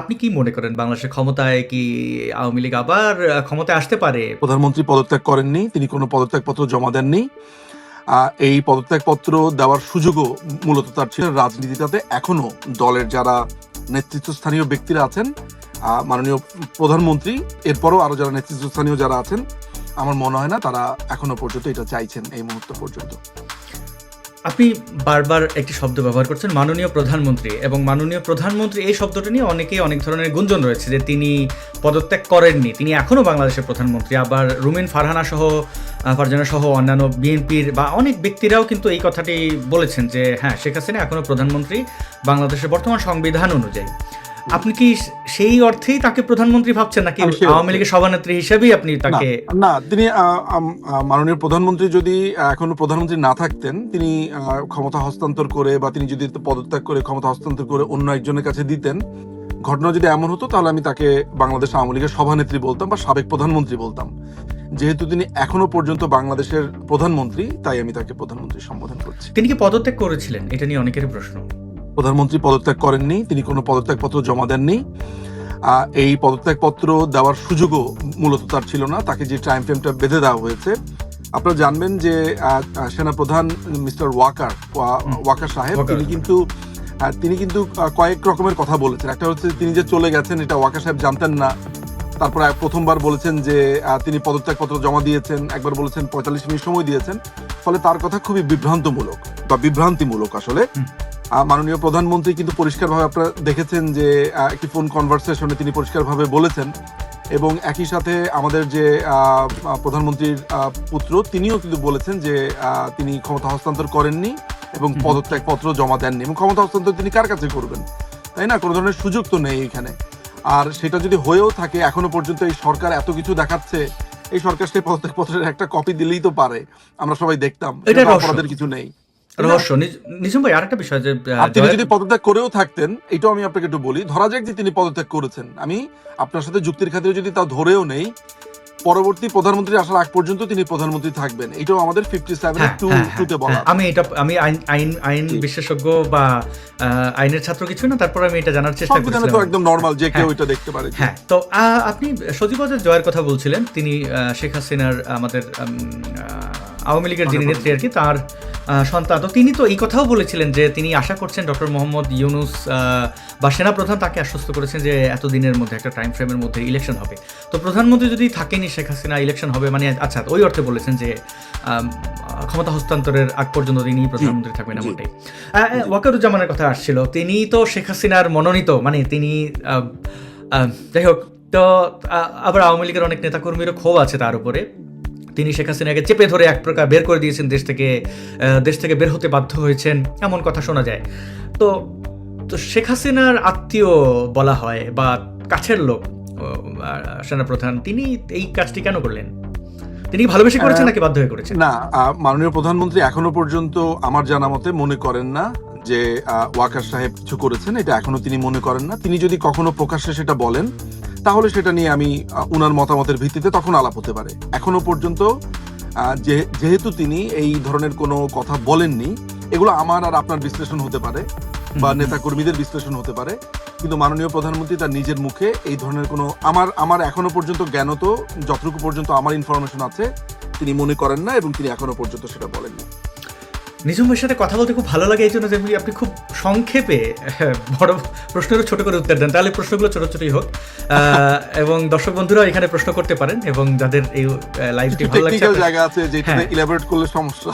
আপনি কি মনে করেন, বাংলাদেশের ক্ষমতায় কি আওয়ামী লীগ আবার ক্ষমতায় আসতে পারে? প্রধানমন্ত্রী পদত্যাগ করেননি, তিনি কোনো পদত্যাগপত্র জমা দেননি। এই পদত্যাগপত্র দেওয়ার সুযোগও মূলত তার ছিল রাজনীতিটাতে। এখনও দলের যারা নেতৃত্বস্থানীয় ব্যক্তিরা আছেন মাননীয় প্রধানমন্ত্রী, এরপরও আরও যারা নেতৃত্বস্থানীয় যারা আছেন, আমার মনে হয় না তারা এখনও পর্যন্ত এটা চাইছেন, এই মুহূর্ত পর্যন্ত। আপনি বারবার একটি শব্দ ব্যবহার করছেন, মাননীয় প্রধানমন্ত্রী। এবং মাননীয় প্রধানমন্ত্রী এই শব্দটা নিয়ে অনেকেই অনেক ধরনের গুঞ্জন রয়েছে যে তিনি পদত্যাগ করেননি। তিনি এখনও বাংলাদেশের প্রধানমন্ত্রী। আবার রুমিন ফারহানা সহ ফারজানা সহ অন্যান্য বিএনপির বা অনেক ব্যক্তিরাও কিন্তু এই কথাটি বলেছেন যে হ্যাঁ শেখ হাসিনা এখনও প্রধানমন্ত্রী বাংলাদেশের বর্তমান সংবিধান অনুযায়ী। আপনি কি সেই অর্থেই তাকে প্রধানমন্ত্রী ভাবছেন নাকি আওয়ামী লীগের সভানেত্রী হিসেবেই আপনি তাকে না, তিনি মাননীয় প্রধানমন্ত্রী যদি এখনও প্রধানমন্ত্রী না থাকতেন তিনি ক্ষমতা হস্তান্তর করে বা তিনি যদি পদত্যাগ করে ক্ষমতা হস্তান্তর করে অন্য একজনের কাছে দিতেন ঘটনা যদি এমন হতো তাহলে আমি তাকে বাংলাদেশ আওয়ামী লীগের সভানেত্রী বলতাম বা সাবেক প্রধানমন্ত্রী বলতাম। যেহেতু তিনি এখনও পর্যন্ত বাংলাদেশের প্রধানমন্ত্রী তাই আমি তাকে প্রধানমন্ত্রী সম্বোধন করছি। তিনি কি পদত্যাগ করেছিলেন? এটা নিয়ে অনেকের প্রশ্ন। প্রধানমন্ত্রী পদত্যাগ করেননি তিনি কোনো পদত্যাগপত্র জমা দেননি। এই পদত্যাগপত্র দেওয়ার সুযোগও মূলত তার ছিল না তাকে যে টাইম ফ্রেমটা বেঁধে দেওয়া হয়েছে। আপনারা জানবেন যে সেনাপ্রধান মিস্টার ওয়াকার ওয়াকার সাহেব তিনি কিন্তু তিনি কিন্তু কয়েক রকমের কথা বলেছেন। একটা হচ্ছে তিনি যে চলে গেছেন এটা ওয়াকার সাহেব জানতেন না। তারপরে প্রথমবার বলেছেন যে তিনি পদত্যাগপত্র জমা দিয়েছেন একবার বলেছেন পঁয়তাল্লিশ মিনিট সময় দিয়েছেন। ফলে তার কথা খুবই বিভ্রান্তমূলক বা বিভ্রান্তিমূলক আসলে। মাননীয় প্রধানমন্ত্রী কিন্তু পরিষ্কারভাবে আপনারা দেখেছেন যে একটি ফোন কনভারসেশনে তিনি পরিষ্কারভাবে বলেছেন এবং একই সাথে আমাদের যে প্রধানমন্ত্রীর পুত্র তিনিও কিন্তু বলেছেন যে তিনি ক্ষমতা হস্তান্তর করেননি এবং হুম। পদত্যাগপত্র জমা দেননি এবং ক্ষমতা হস্তান্তর তিনি কার কাছে করবেন? তাই না? কোনো ধরনের সুযোগ তো নেই এখানে। আর সেটা যদি হয়েও থাকে এখনও পর্যন্ত এই সরকার এত কিছু দেখাচ্ছে এই সরকার সেই পদত্যাগপত্রের একটা কপি দিলেই তো পারে। আমরা সবাই দেখতাম অপরাধের কিছু নেই। রহস্য। নিজম ভাই আরেকটা বিষয় যে তিনি যদি পদত্যাগ করেও থাকতেন এটাও আমি আপনাকে একটু বলি ধরা যাক যে তিনি পদত্যাগ করেছেন। আমি আপনার সাথে যুক্তির খাতিরে যদি তা ধরেও নেই পরবর্তী প্রধানমন্ত্রী আসার আগ পর্যন্ত তিনি প্রধানমন্ত্রী থাকবেন। এটাও আমাদের ফিফটি সেভেন টু টুতে বলা। হ্যাঁ, আমি এটা আমি আইন আইন আইন বিশেষজ্ঞ বা আইনের ছাত্র কিছু না তারপর আমি এটা জানার চেষ্টা তো একদম নর্মাল যে কেউ হ্যাঁ। এটা দেখতে পারে হ্যাঁ তো আপনি সজীবদের জয়ের কথা বলছিলেন। তিনি শেখ হাসিনার আমাদের আওয়ামী লীগের যিনি নেত্রী আর কি তার সন্তান। তো তিনি তো এই কথাও বলেছিলেন যে তিনি আশা করছেন ডক্টর মোহাম্মদ ইউনুস বা সেনাপ্রধান তাকে আশ্বস্ত করেছেন যে এতদিনের মধ্যে একটা টাইম ফ্রেমের মধ্যে ইলেকশন হবে। তো প্রধানমন্ত্রী যদি থাকেনি শেখ হাসিনা ইলেকশন হবে মানে আচ্ছা ওই অর্থে বলেছেন যে ক্ষমতা হস্তান্তরের আগ পর্যন্ত তিনি প্রধানমন্ত্রী থাকবেন। এমনটাই। ওয়াকারুজ্জামানের কথা আসছিল। তিনি তো শেখ হাসিনার মনোনীত মানে তিনি যাই হোক তো আবার আওয়ামী লীগের অনেক নেতাকর্মীরও ক্ষোভ আছে তার উপরে। তিনি শেখ হাসিনাকে চেপে ধরে এক প্রকার বের করে দিয়েছেন দেশ থেকে দেশ থেকে বের হতে বাধ্য হয়েছেন এমন কথা শোনা যায়। তো তো শেখ হাসিনার আত্মীয় বলা হয় বা কাছের লোক সেনাপ্রধান তিনি এই কাজটি কেন করলেন? তিনি ভালোবেসে করেছেন নাকি বাধ্য হয়ে করেছেন? না মাননীয় প্রধানমন্ত্রী এখনও পর্যন্ত আমার জানা মতে মনে করেন না যে ওয়াকার সাহেব কিছু করেছেন এটা এখনও তিনি মনে করেন না। তিনি যদি কখনো প্রকাশ্যে সেটা বলেন তাহলে সেটা নিয়ে আমি উনার মতামতের ভিত্তিতে তখন আলাপ হতে পারে। এখনও পর্যন্ত যেহেতু তিনি এই ধরনের কোনো কথা বলেননি এগুলো আমার আর আপনার বিশ্লেষণ হতে পারে বা হুম। নেতা কর্মীদের বিশ্লেষণ হতে পারে। কিন্তু মাননীয় প্রধানমন্ত্রী তার নিজের মুখে এই ধরনের কোনো আমার আমার এখনও পর্যন্ত জ্ঞানত যতটুকু পর্যন্ত আমার ইনফরমেশন আছে তিনি মনে করেন না এবং তিনি এখনও পর্যন্ত সেটা বলেননি। নিজুম ভাইয়ের সাথে কথা বলতে খুব ভালো লাগে এই জন্য যে আপনি- খুব সংক্ষেপে বড় প্রশ্নেরও ছোট করে উত্তর দেন। তাহলে প্রশ্নগুলো ছোট ছোটই হোক। এবং দর্শক বন্ধুরা এখানে প্রশ্ন করতে পারেন এবং যাদের এই লাইভটি ভালো লাগছে জায়গা আছে হ্যাঁ। ইলাবোরেট করলে সমস্যা।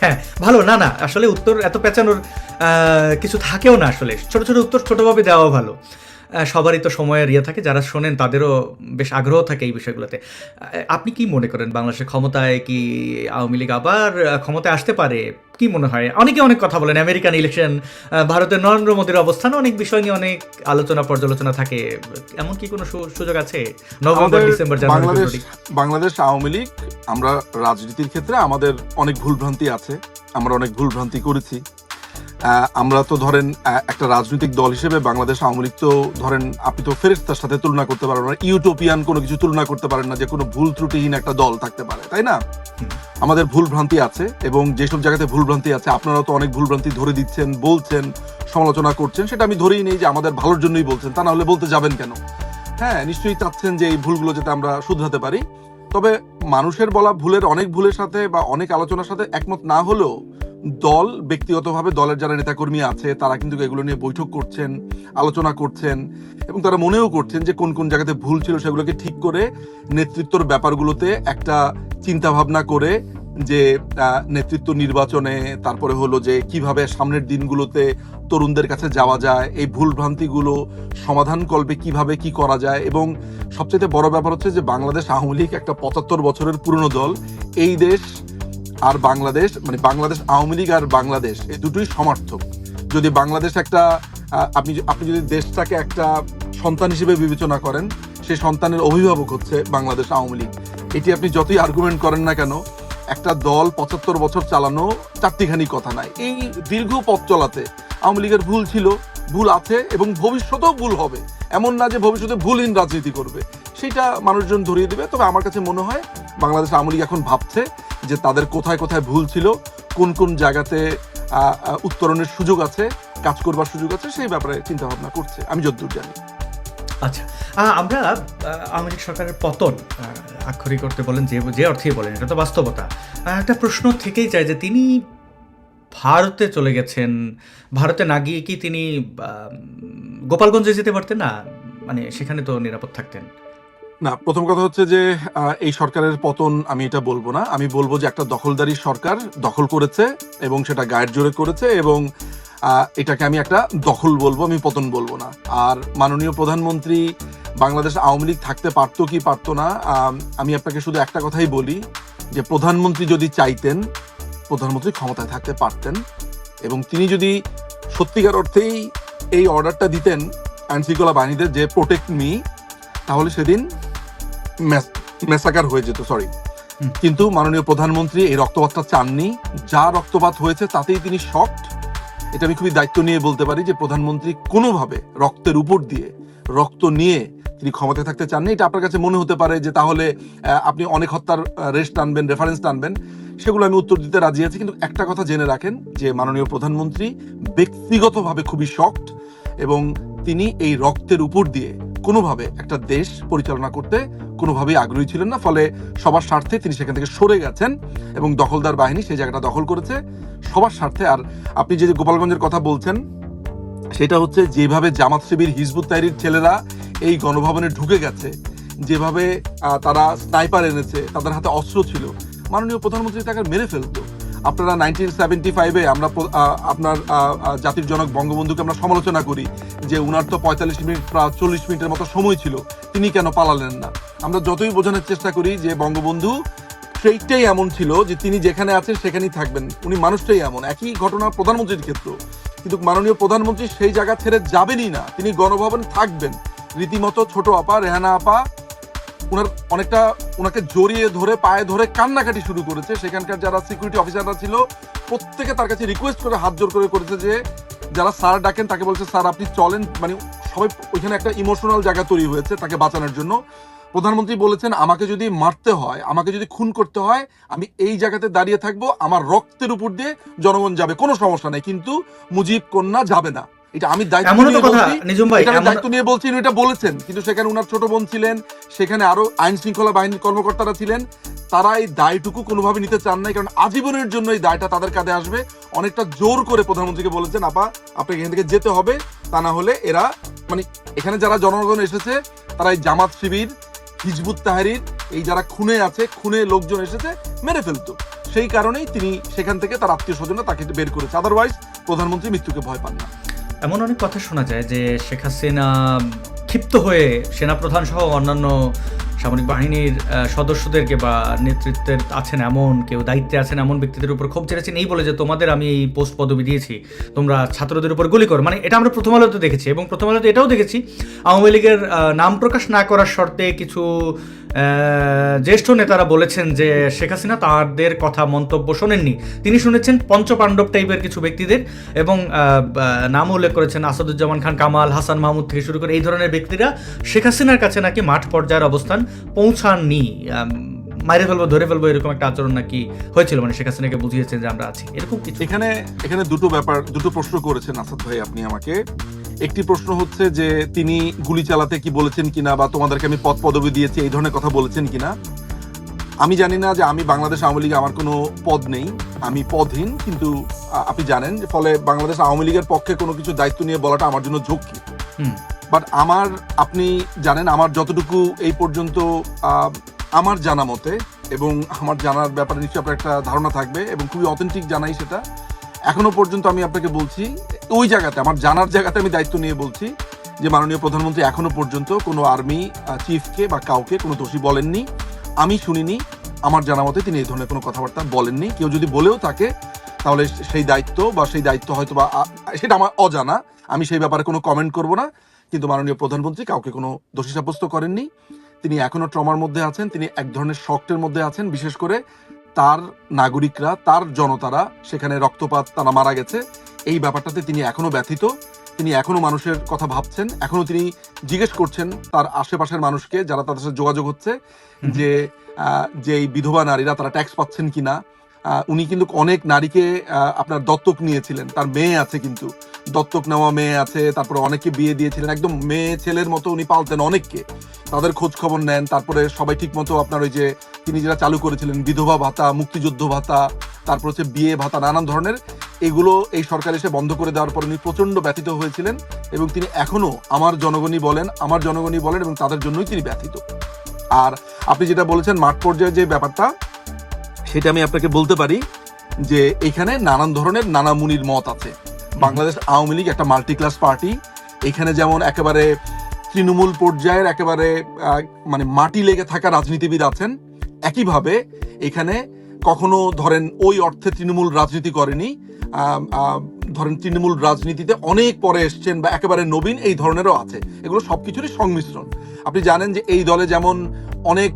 হ্যাঁ ভালো না না আসলে উত্তর এত পেঁচানোর আহ, কিছু থাকেও না আসলে। ছোট ছোট উত্তর ছোটভাবে দেওয়া ভালো। সবারই তো সময়ের ইয়ে থাকে যারা শোনেন তাদেরও বেশ আগ্রহ থাকে এই বিষয়গুলোতে। আপনি কি মনে করেন বাংলাদেশের ক্ষমতায় কি আওয়ামী লীগ আবার ক্ষমতায় আসতে পারে? কি মনে হয়? অনেকে অনেক কথা বলেন আমেরিকান ইলেকশন ভারতের নরেন্দ্র মোদীর অবস্থান অনেক বিষয় নিয়ে অনেক আলোচনা পর্যালোচনা থাকে। এমন কি কোনো সুযোগ আছে? নভেম্বর ডিসেম্বর বাংলাদেশ বাংলাদেশ আওয়ামী লীগ আমরা রাজনীতির ক্ষেত্রে আমাদের অনেক ভুলভ্রান্তি আছে আমরা অনেক ভুলভ্রান্তি করেছি। আহ, আমরা তো ধরেন একটা রাজনৈতিক দল হিসেবে বাংলাদেশ আওয়ামী লীগ তো ধরেন আপনি তো ফেরেস্তার সাথে তুলনা করতে পারেন না। ইউটোপিয়ান কোনো কিছু তুলনা করতে পারেন না যে কোনো ভুল ত্রুটিহীন একটা দল থাকতে পারে তাই না? আমাদের ভুল ভ্রান্তি আছে এবং যেসব জায়গাতে ভুল ভ্রান্তি আছে আপনারা তো অনেক ভুল ভ্রান্তি ধরে দিচ্ছেন বলছেন সমালোচনা করছেন সেটা আমি ধরেই নেই যে আমাদের ভালোর জন্যই বলছেন তা না হলে বলতে যাবেন কেন? হ্যাঁ নিশ্চয়ই চাচ্ছেন যে এই ভুলগুলো যাতে আমরা শুধরাতে পারি। তবে মানুষের বলা ভুলের অনেক ভুলের সাথে বা অনেক আলোচনার সাথে একমত না হলেও দল, ব্যক্তিগতভাবে দলের যারা নেতাকর্মী আছে, তারা কিন্তু এগুলো নিয়ে বৈঠক করছেন, আলোচনা করছেন এবং তারা মনেও করছেন যে কোন কোন জায়গাতে ভুল ছিল সেগুলোকে ঠিক করে নেতৃত্বর ব্যাপারগুলোতে একটা চিন্তা ভাবনা করে যে নেতৃত্ব নির্বাচনে, তারপরে হলো যে কীভাবে সামনের দিনগুলোতে তরুণদের কাছে যাওয়া যায়, এই ভুল ভ্রান্তিগুলো সমাধান কল্পে কীভাবে কি করা যায় এবং সবচেয়ে বড় ব্যাপার হচ্ছে যে বাংলাদেশ আওয়ামী লীগ একটা পঁচাত্তর বছরের পুরনো দল, এই দেশ আর বাংলাদেশ মানে বাংলাদেশ, আওয়ামী লীগ আর বাংলাদেশ, এই দুটোই সমার্থক। যদি বাংলাদেশ একটা আপনি আপনি যদি দেশটাকে একটা সন্তান হিসেবে বিবেচনা করেন, সেই সন্তানের অভিভাবক হচ্ছে বাংলাদেশ আওয়ামী লীগ। এটি আপনি যতই আর্গুমেন্ট করেন না কেন, একটা দল পঁচাত্তর বছর চালানো চারটিখানি কথা নাই। এই দীর্ঘ পথ চলাতে আওয়ামী লীগের ভুল ছিল, ভুল আছে এবং ভবিষ্যতেও ভুল হবে। এমন না যে ভবিষ্যতে ভুলহীন রাজনীতি করবে। সেটা মানুষজন ধরিয়ে দেবে। তবে আমার কাছে মনে হয় বাংলাদেশ আওয়ামী লীগ এখন ভাবছে যে তাদের কোথায় কোথায় ভুল ছিল, কোন কোন জায়গাতে উত্তরণের সুযোগ আছে, কাজ করবার সুযোগ আছে, সেই ব্যাপারে চিন্তা ভাবনা করছে। আমি যতদূর জানি। আচ্ছা। আমরা আওয়ামী সরকারের পতন আক্ষরিক করতে বলেন, যে যে অর্থেই বলেন, এটা তো বাস্তবতা। একটা প্রশ্ন থেকেই যায় যে, তিনি ভারতে চলে গেছেন, ভারতে না গিয়ে কি তিনি গোপালগঞ্জে যেতে পারতেন? না মানে সেখানে তো নিরাপদ থাকতেন। না, প্রথম কথা হচ্ছে যে এই সরকারের পতন আমি এটা বলব না। আমি বলব যে একটা দখলদারি সরকার দখল করেছে এবং সেটা গায়ের জোরে করেছে এবং এটাকে আমি একটা দখল বলব, আমি পতন বলব না। আর মাননীয় প্রধানমন্ত্রী বাংলাদেশ আওয়ামী লীগ থাকতে পারতো কি পারতো না, আমি আপনাকে শুধু একটা কথাই বলি যে, প্রধানমন্ত্রী যদি চাইতেন, প্রধানমন্ত্রী ক্ষমতায় থাকতে পারতেন এবং তিনি যদি সত্যিকার অর্থেই এই অর্ডারটা দিতেন আইন শৃঙ্খলা বাহিনীদের যে প্রোটেক্ট মি তাহলে সেদিন মেসাকার হয়ে যেত সরি কিন্তু মাননীয় প্রধানমন্ত্রী এই রক্তপাতটা চাননি। যা রক্তপাত হয়েছে তাতেই তিনি শকড এটা আমি খুবই দায়িত্ব নিয়ে বলতে পারি যে প্রধানমন্ত্রী কোনোভাবে রক্তের উপর দিয়ে রক্ত নিয়ে তিনি ক্ষমতায় থাকতে চাননি। এটা আপনার কাছে মনে হতে পারে যে তাহলে আপনি অনেক হত্যার রেস্ট টানবেন রেফারেন্স টানবেন। সেগুলো আমি উত্তর দিতে রাজি আছি। কিন্তু একটা কথা জেনে রাখেন যে মাননীয় প্রধানমন্ত্রী ব্যক্তিগতভাবে খুবই শক্ট এবং তিনি এই রক্তের উপর দিয়ে কোনোভাবে একটা দেশ পরিচালনা করতে কোনোভাবেই আগ্রহী ছিলেন না, ফলে সবার স্বার্থে তিনি সেখান থেকে সরে গেছেন এবং দখলদার বাহিনী সেই জায়গাটা দখল করেছে। সবার স্বার্থে, আর আপনি যে গোপালগঞ্জের কথা বলছেন, সেটা হচ্ছে যেভাবে জামাত শিবির হিজবুত তাইরির ছেলেরা এই গণভবনে ঢুকে গেছে, যেভাবে তারা স্নাইপার এনেছে, তাদের হাতে অস্ত্র ছিল, মাননীয় প্রধানমন্ত্রী তাকে মেরে ফেলতো। আপনারা নাইনটিন সেভেন্টি ফাইভে আমরা আপনার জাতির জনক বঙ্গবন্ধুকে আমরা সমালোচনা করি যে উনার তো পঁয়তাল্লিশ মিনিট প্রায় চল্লিশ মিনিটের মতো সময় ছিল, তিনি কেন পালালেন না? আমরা যতই বোঝানোর চেষ্টা করি যে বঙ্গবন্ধু সেইটাই এমন ছিল যে তিনি যেখানে আছেন সেখানেই থাকবেন। উনি মানুষটাই এমন, একই ঘটনা প্রধানমন্ত্রীর ক্ষেত্র কিন্তু মাননীয় প্রধানমন্ত্রী সেই জায়গা ছেড়ে যাবেনই না, তিনি গণভবনে থাকবেন। রীতিমতো ছোট আপা, রেহানা আপা ওনার অনেকটা ওনাকে জড়িয়ে ধরে, পায়ে ধরে কান্নাকাটি শুরু করেছে। সেখানকার যারা সিকিউরিটি অফিসাররা ছিল, প্রত্যেকে তার কাছে রিকোয়েস্ট করে হাত জোর করে করেছে যে যারা স্যার ডাকেন, তাকে বলছে, স্যার, আপনি চলেন। মানে সবাই ওইখানে একটা ইমোশনাল জায়গা তৈরি হয়েছে তাকে বাঁচানোর জন্য। প্রধানমন্ত্রী বলেছেন, আমাকে যদি মারতে হয়, আমাকে যদি খুন করতে হয়, আমি এই জায়গাতে দাঁড়িয়ে থাকব, আমার রক্তের উপর দিয়ে জনগণ যাবে, কোনো সমস্যা নেই। কিন্তু মুজিব কন্যা যাবে না। এটা আমি দায়িত্ব এমনও তো নিয়ে কথা বলছি। নিজুম ভাই এটা আমি এমন- দায়িত্ব নিয়ে বলছি উনি এটা বলেছেন। কিন্তু সেখানে উনার ছোট বোন ছিলেন সেখানে আরও আইন শৃঙ্খলা বাহিনীর কর্মকর্তারা ছিলেন। তারা এই দায়টুকু কোনোভাবে নিতে চান কারণ আজীবনের জন্য এই দায়টা তাদের কাঁধে আসবে। অনেকটা জোর করে প্রধানমন্ত্রীকে বলেছেন আপা আপনাকে এখান থেকে যেতে হবে। তা না হলে এরা মানে এখানে যারা জনগণ এসেছে তারা এই জামাত শিবির হিজবুত তাহারির এই যারা খুনে আছে খুনে লোকজন এসেছে মেরে ফেলতো। সেই কারণেই তিনি সেখান থেকে তার আত্মীয় স্বজনরা তাকে বের করেছে। আদারওয়াইজ প্রধানমন্ত্রী মৃত্যুকে ভয় পান না। এমন অনেক কথা শোনা যায় যে শেখ হাসিনা ক্ষিপ্ত হয়ে সেনাপ্রধান সহ অন্যান্য সামরিক বাহিনীর সদস্যদেরকে বা নেতৃত্বের আছেন এমন, কেউ দায়িত্বে আছেন এমন ব্যক্তিদের উপর ক্ষোভ ছেড়েছেন এই বলে যে তোমাদের আমি এই পোস্ট পদবি দিয়েছি, তোমরা ছাত্রদের উপর গুলি করো। মানে এটা আমরা প্রথম আলোতে দেখেছি এবং প্রথম আলোতে এটাও দেখেছি, আওয়ামী লীগের নাম প্রকাশ না করার শর্তে কিছু জ্যেষ্ঠ নেতারা বলেছেন যে শেখ হাসিনা তাদের কথা মন্তব্য শোনেননি। তিনি শুনেছেন পঞ্চপাণ্ডব টাইপের কিছু ব্যক্তিদের এবং নাম উল্লেখ করেছেন আসাদুজ্জামান খান, কামাল, হাসান মাহমুদ থেকে শুরু করে এই ধরনের ব্যক্তিরা শেখ হাসিনার কাছে নাকি মাঠ পর্যায়ের অবস্থান পৌঁছাননি। মাইরে ফেলব ধরে ফেলব এরকম একটা আচরণ নাকি হয়েছিল? মানে শেখ হাসিনাকে বুঝিয়েছেন যে আমরা আছি। এরকম কিছু? এখানে এখানে দুটো ব্যাপার দুটো প্রশ্ন করেছেন আসাদ ভাই আপনি আমাকে। একটি প্রশ্ন হচ্ছে যে তিনি গুলি চালাতে কি বলেছেন কিনা বা তোমাদেরকে আমি পদ পদবি দিয়েছি এই ধরনের কথা বলেছেন কিনা? আমি জানি না যে আমি বাংলাদেশ আওয়ামী লীগে আমার কোনো পদ নেই। আমি পদহীন কিন্তু আপনি জানেন যে ফলে বাংলাদেশ আওয়ামী লীগের পক্ষে কোনো কিছু দায়িত্ব নিয়ে বলাটা আমার জন্য ঝক্কি। হুম। বাট আমার আপনি জানেন আমার যতটুকু এই পর্যন্ত আমার জানা মতে এবং আমার জানার ব্যাপারে নিশ্চয়ই আপনার একটা ধারণা থাকবে এবং খুবই অথেন্টিক জানাই সেটা। এখনও পর্যন্ত আমি আপনাকে বলছি, ওই জায়গাতে, আমার জানার জায়গাতে আমি দায়িত্ব নিয়ে বলছি যে মাননীয় প্রধানমন্ত্রী এখনও পর্যন্ত কোনো আর্মি চিফকে বা কাউকে কোনো দোষী বলেননি। আমি শুনিনি, আমার জানা মতে তিনি এই ধরনের কোনো কথাবার্তা বলেননি। কেউ যদি বলেও থাকে, তাহলে সেই দায়িত্ব বা সেই দায়িত্ব হয়তো বা সেটা আমার অজানা। আমি সেই ব্যাপারে কোনো কমেন্ট করব না, কিন্তু মাননীয় প্রধানমন্ত্রী কাউকে কোনো দোষী সাব্যস্ত করেননি। তিনি এখনও ট্রমার মধ্যে আছেন তিনি এক ধরনের শক্টের মধ্যে আছেন বিশেষ করে তার নাগরিকরা তার জনতারা সেখানে রক্তপাত তারা মারা গেছে। এই ব্যাপারটাতে তিনি এখনও ব্যথিত তিনি এখনও মানুষের কথা ভাবছেন এখনও তিনি জিজ্ঞেস করছেন তার আশেপাশের মানুষকে যারা তাদের সাথে যোগাযোগ হচ্ছে যে আহ, যে এই বিধবা নারীরা তারা ট্যাক্স পাচ্ছেন কিনা। উনি কিন্তু অনেক নারীকে আপনার দত্তক নিয়েছিলেন তার মেয়ে আছে কিন্তু। দত্তক নেওয়া মেয়ে আছে, তারপরে অনেকে বিয়ে দিয়েছিলেন, একদম মেয়ে ছেলের মতো উনি পালতেন অনেককে। তাদের খোঁজ খবর নেন, তারপরে সবাই ঠিক মতো আপনার ওই যে তিনি যেটা চালু করেছিলেন, বিধবা ভাতা, মুক্তিযুদ্ধ ভাতা, তারপর হচ্ছে বিয়ে ভাতা, নানান ধরনের, এগুলো এই সরকার এসে বন্ধ করে দেওয়ার পর উনি প্রচণ্ড ব্যথিত হয়েছিলেন এবং তিনি এখনও আমার জনগণই বলেন, আমার জনগণই বলেন এবং তাদের জন্যই তিনি ব্যথিত। আর আপনি যেটা বলেছেন মাঠ পর্যায়ে যে ব্যাপারটা, সেটা আমি আপনাকে বলতে পারি যে এখানে নানান ধরনের নানা মুনির মত আছে। বাংলাদেশ আওয়ামী লীগ একটা মাল্টি ক্লাস পার্টি এখানে যেমন একেবারে তৃণমূল পর্যায়ের একেবারে মানে মাটি লেগে থাকা রাজনীতিবিদ আছেন, একইভাবে এখানে কখনো ধরেন ওই অর্থে তৃণমূল রাজনীতি করেনি ধরেন তৃণমূল রাজনীতিতে অনেক পরে এসছেন বা একেবারে নবীন এই ধরনেরও আছে। এগুলো সব কিছুরই সংমিশ্রণ। আপনি জানেন যে এই দলে যেমন অনেক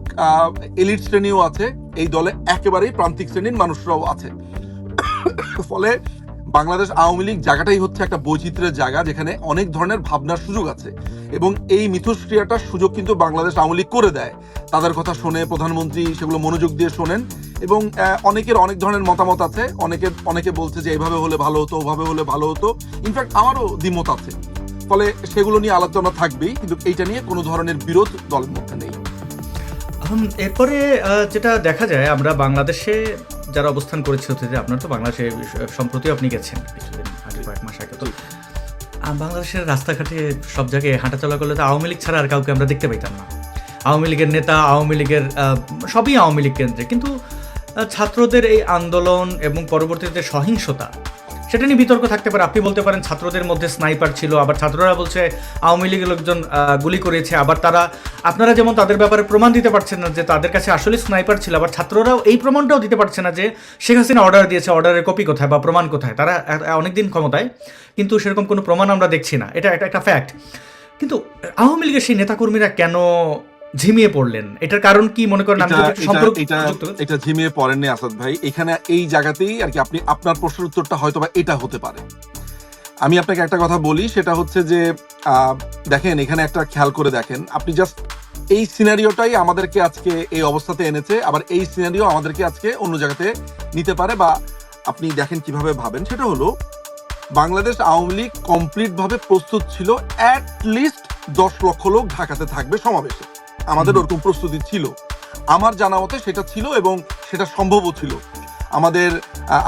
এলিট শ্রেণীও আছে, এই দলে একেবারেই প্রান্তিক শ্রেণির মানুষরাও আছে। ফলে বাংলাদেশ আওয়ামী লীগ জায়গাটাই হচ্ছে একটা বৈচিত্র্যের জায়গা যেখানে অনেক ধরনের ভাবনার সুযোগ আছে। এবং এই মিথস্ক্রিয়াটার সুযোগ কিন্তু বাংলাদেশ আওয়ামী লীগ করে দেয়। তাদের কথা শুনে, প্রধানমন্ত্রী সেগুলো মনোযোগ দিয়ে শোনেন এবং অনেকের অনেক ধরনের মতামত আছে। অনেকের, অনেকে বলছে যে এভাবে হলে ভালো হতো, ওভাবে হলে ভালো হতো। ইনফ্যাক্ট আমারও দ্বিমত আছে। ফলে সেগুলো নিয়ে আলোচনা থাকবেই, কিন্তু এইটা নিয়ে কোনো ধরনের বিরোধ দলের মধ্যে নেই। এরপরে যেটা দেখা যায়, আমরা বাংলাদেশে যারা অবস্থান করেছে হচ্ছে যে আপনার তো বাংলাদেশে সম্প্রতি আপনি গেছেন কিছুদিন আগে কয়েক মাস আগে। তো বাংলাদেশের রাস্তাঘাটে সব জায়গায় হাঁটা চলা করলে তো আওয়ামী লীগ ছাড়া আর কাউকে আমরা দেখতে পাইতাম না। আওয়ামী লীগের নেতা আওয়ামী লীগের সবই আওয়ামী লীগ কেন্দ্রে। কিন্তু ছাত্রদের এই আন্দোলন এবং পরবর্তীতে সহিংসতা সেটা নিয়ে বিতর্ক থাকতে পারে। আপনি বলতে পারেন ছাত্রদের মধ্যে স্নাইপার ছিল, আবার ছাত্ররা বলছে আওয়ামী লীগের লোকজন গুলি করেছে, আবার তারা, আপনারা যেমন তাদের ব্যাপারে প্রমাণ দিতে পারছেন না যে তাদের কাছে আসলে স্নাইপার ছিল, আবার ছাত্ররাও এই প্রমাণটাও দিতে পারছে না যে শেখ হাসিনা অর্ডার দিয়েছে অর্ডারের কপি কোথায় বা প্রমাণ কোথায়। তারা অনেকদিন ক্ষমতায়, কিন্তু সেরকম কোনো প্রমাণ আমরা দেখছি না। এটা এটা একটা ফ্যাক্ট কিন্তু আওয়ামী লীগের সেই নেতাকর্মীরা কেন ঝিমিয়ে পড়লেন। এটার কারণ কি মনে করেন? এটা- ঝিমিয়ে পড়েননি আসাদ ভাই। এখানে এই জায়গাতেই আর কি আপনি আপনার প্রশ্নের উত্তরটা হয়তো বা এটা হতে পারে। আমি আপনাকে একটা কথা বলি সেটা হচ্ছে যে দেখেন এখানে একটা খেয়াল করে দেখেন। আপনি জাস্ট এই সিনারিওটাই আমাদেরকে আজকে এই অবস্থাতে এনেছে আবার এই সিনারিও আমাদেরকে আজকে অন্য জায়গাতে নিতে পারে বা আপনি দেখেন কীভাবে ভাবেন। সেটা হলো বাংলাদেশ আওয়ামী লীগ কমপ্লিট ভাবে প্রস্তুত ছিল অ্যাট লিস্ট দশ লক্ষ লোক ঢাকাতে থাকবে সমাবেশে। আমাদের ওরকম প্রস্তুতি ছিল। আমার জানা মতে সেটা ছিল এবং সেটা সম্ভবও ছিল। আমাদের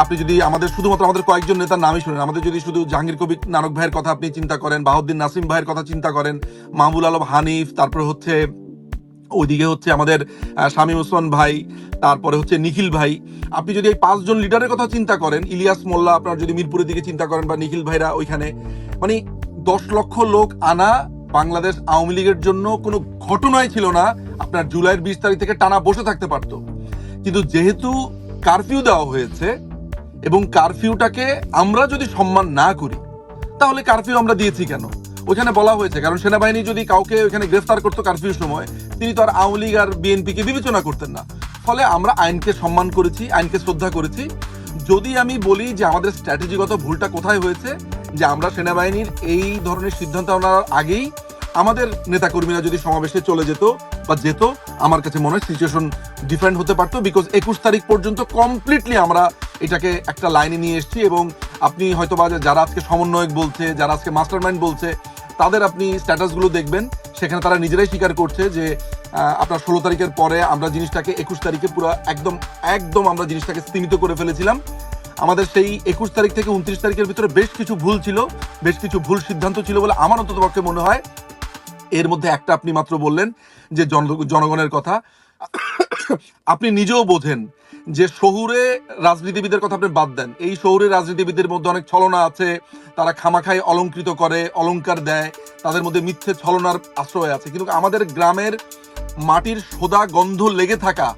আপনি যদি আমাদের শুধুমাত্র আমাদের কয়েকজন নেতার নামই শুনেন, আমাদের যদি শুধু জাহাঙ্গীর কবির, নানক ভাইয়ের কথা আপনি চিন্তা করেন, বাহাউদ্দিন নাসিম ভাইয়ের কথা চিন্তা করেন মাহবুল আলম হানিফ, তারপরে হচ্ছে, ওইদিকে হচ্ছে আমাদের শামীম ওসমান ভাই, তারপরে হচ্ছে নিখিল ভাই। আপনি যদি এই পাঁচজন লিডারের কথা চিন্তা করেন, ইলিয়াস মোল্লা, আপনার যদি মিরপুরের দিকে চিন্তা করেন বা নিখিল ভাইরা ওইখানে মানে দশ লক্ষ লোক আনা বাংলাদেশ আওয়ামী লীগের জন্য কোনো ঘটনাই ছিল না। আপনার জুলাইয়ের বিশ তারিখ থেকে টানা বসে থাকতে পারতো। কিন্তু যেহেতু কারফিউ দেওয়া হয়েছে এবং কারফিউটাকে আমরা যদি সম্মান না করি, তাহলে কারফিউ আমরা দিয়েছি কেন? ওখানে বলা হয়েছে, কারণ সেনাবাহিনী যদি কাউকে ওখানে গ্রেফতার করতো কারফিউর সময়, তিনি তো আর আওয়ামী লীগ আর বিএনপিকে বিবেচনা করতেন না। ফলে আমরা আইনকে সম্মান করেছি, আইনকে শ্রদ্ধা করেছি যদি আমি বলি যে আমাদের স্ট্র্যাটেজিগত ভুলটা কোথায় হয়েছে, যে আমরা সেনাবাহিনীর এই ধরনের সিদ্ধান্ত নেওয়ার আগেই আমাদের নেতাকর্মীরা যদি সমাবেশে চলে যেত বা যেত, আমার কাছে মনে হয় সিচুয়েশন ডিফারেন্ট হতে পারতো বিকজ একুশ তারিখ পর্যন্ত কমপ্লিটলি আমরা এটাকে একটা লাইনে নিয়ে এসেছি এবং আপনি হয়তো বা যারা আজকে সমন্বয়ক বলছে, যারা আজকে মাস্টার মাইন্ড বলছে, তাদের আপনি স্ট্যাটাসগুলো দেখবেন। সেখানে তারা নিজেরাই স্বীকার করছে যে আপনার ষোলো তারিখের পরে আমরা জিনিসটাকে একুশ তারিখে পুরো একদম একদম আমরা জিনিসটাকে স্তীমিত করে ফেলেছিলাম। আমাদের সেই একুশ তারিখ থেকে উনত্রিশ তারিখের ভিতরে বেশ কিছু ভুল ছিল, বেশ কিছু ভুল সিদ্ধান্ত ছিল বলে আমার অন্তত পক্ষে মনে হয়। এর মধ্যে একটা আপনি মাত্র বললেন যে জন- জনগণের কথা। আপনি নিজেও বোঝেন যে শহুরে রাজনীতিবিদের কথা আপনি বাদ দেন। এই শহুরে রাজনীতিবিদের মধ্যে অনেক ছলনা আছে, তারা খামাখাই অলঙ্কৃত করে, অলঙ্কার দেয়, তাদের মধ্যে মিথ্যে ছলনার আশ্রয় আছে। কিন্তু আমাদের গ্রামের মাটির সোদা গন্ধ লেগে থাকা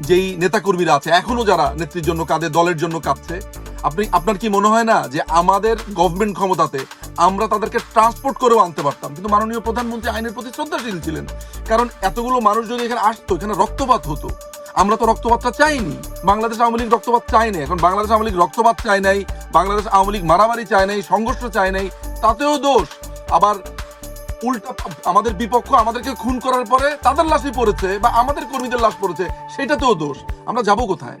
যেই নেতাকর্মীরা আছে, এখনও যারা নেত্রীর জন্য কাঁদে, দলের জন্য কাঁদছে, আপনি, আপনার কি মনে হয় না যে আমাদের গভর্নমেন্ট ক্ষমতাতে আমরা তাদেরকে ট্রান্সপোর্ট করেও আনতে পারতাম? কিন্তু মাননীয় প্রধানমন্ত্রী আইনের প্রতি শ্রদ্ধাশীল ছিলেন। কারণ এতগুলো মানুষ যদি এখানে আসতো, এখানে রক্তপাত হতো। আমরা তো রক্তপাতটা চাইনি। বাংলাদেশ আওয়ামী লীগ রক্তপাত চাই নাই। এখন বাংলাদেশ আওয়ামী লীগ রক্তপাত চায় নাই, বাংলাদেশ আওয়ামী লীগ মারামারি চায় নাই, সংঘর্ষ চায় নাই, তাতেও দোষ। আবার উল্টা আমাদের বিপক্ষ আমাদেরকে খুন করার পরে তাদের লাশই পড়েছে বা আমাদের কর্মীদের লাশ পড়েছে, সেটাতেও দোষ। আমরা যাব কোথায়?